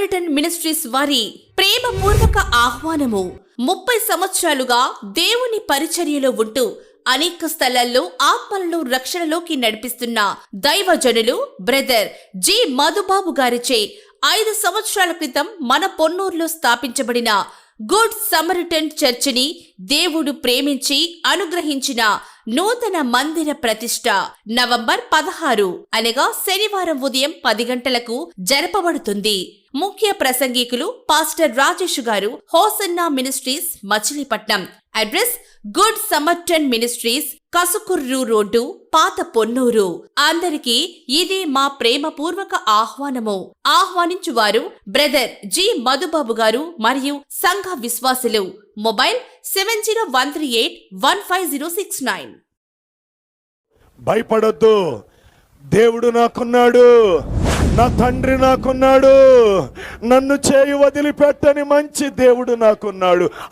Samaritan ministries వారి ప్రేమపూర్వక ఆహ్వానము. ముప్పై సంవత్సరాలుగా దేవుని పరిచర్యలో ఉంటూ అనేక స్థలాల్లో ఆత్మలను రక్షణలోకి నడిపిస్తున్న దైవజనులు బ్రదర్ జి. మధుబాబు గారిచే ఐదు సంవత్సరాల క్రితం మన పొన్నూరులో స్థాపించబడిన గుడ్ సమరిటన్ చర్చిని దేవుడు ప్రేమించి అనుగ్రహించిన నూతన మందిర ప్రతిష్ట నవంబర్ పదహారు అనగా శనివారం ఉదయం పది గంటలకు జరపబడుతుంది. ముఖ్య ప్రసంగికులు pastor Rajesh garu hosanna ministries Machilipatnam. Address good Samaritan ministries Kasukurru road పాత పొన్నూరు. అందరికీ ఇదే మా ప్రేమపూర్వక ఆహ్వానము. ఆహ్వానించువారు బ్రదర్ జి మధుబాబు గారు మరియు సంఘ విశ్వాసులు. Mobile seven zero one three eight one five zero six nine. భయపడొద్దు. దేవుడు నాకున్నాడు. నా తండ్రి నాకున్నాడు. నన్ను చేయి వదిలిపెట్టని మంచి దేవుడు నాకున్నాడు.